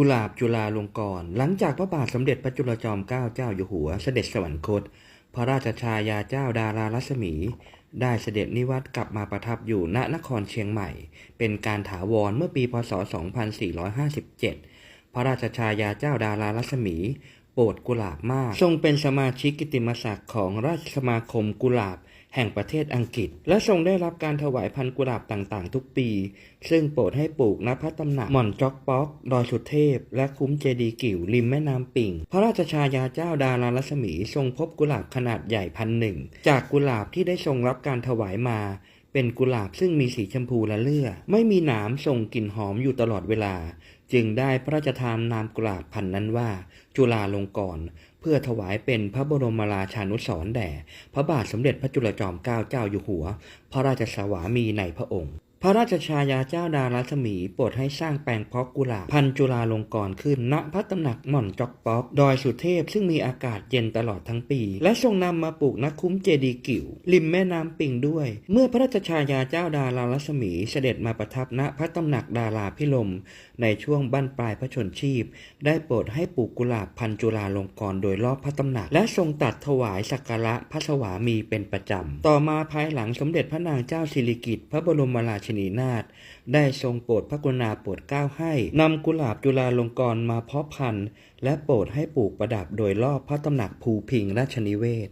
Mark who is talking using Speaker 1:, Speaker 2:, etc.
Speaker 1: กุหลาบจุฬาลงกรณ์หลังจากพระบาทสมเด็จพระจุลจอมเกล้าเจ้าอยู่หัว เสด็จสวรรคต พระราชชายาเจ้าดารารัศมี ได้เสด็จนิวัตกลับมาประทับอยู่ณนครเชียงใหม่ เป็นการถาวรเมื่อปีพศ 2457 พระราชชายาเจ้าดารารัศมี ปรดกุหลาบมาก ทรงเป็นสมาชิกกิติมศักดิ์ของราชสมาคมกุหลาบแห่งประเทศอังกฤษ และทรงได้รับการถวายพันกุหลาบต่างๆ ทุกปี ซึ่งโปรดให้ปลูกณพระตำหนักหม่อนจอกป๊อกดอยสุเทพ และคุ้มเจดีกิ่วริมแม่น้ำปิ่ง พระราชชายาเจ้าดารารัศมีทรงพบกุหลาบขนาดใหญ่พันหนึ่งจากกุหลาบที่ได้ทรงรับการถวายมา เป็นกุหลาบซึ่งมีสีชมพูละเลื่อ ไม่มีหนามส่งกลิ่นหอมอยู่ตลอดเวลา จึงได้พระราชทานนามกุหลาบพันนั้นว่า จุฬาลงกรณ์เพื่อถวายเป็นพระบรมราชานุสรณ์แด่ พระบาทสมเด็จพระจุลจอมเกล้าเจ้าอยู่หัว พระราชสวามีในพระองค์ พระราชชายาเจ้าดารัศมีโปรดให้สร้างแปลงเพาะกุหลาบพันจุฬาลงกรณ์ขึ้น ณพระตำหนักหม่อนจอกป๊อก ดอยสุเทพซึ่งมีอากาศเย็นตลอดทั้งปี และทรงนำมาปลูกณคุ้มเจดีกิ่วริมแม่น้ำปิงด้วย เมื่อพระราชชายาเจ้าดารัศมีเสด็จมาประทับณพระตำหนักดาราพิลม ในช่วงบั้นปลายพระชนชีพ ได้โปรดให้ปลูกกุหลาบพันจุฬาลงกรณ์โดยรอบพระตำหนัก และทรงตัดถวายสักการะพระสวามีเป็นประจำต่อมาภายหลังสมเด็จพระนางเจ้าสิริกิติ์พระบรมราชชนีนาถได้ทรงโปรดพระกรุณาโปรดเกล้าให้นำกุหลาบจุฬาลงกรณ์มาเพาะพันธุ์ และโปรดให้ปลูกประดับโดยรอบพระตำหนักภูพิงราชนิเวศ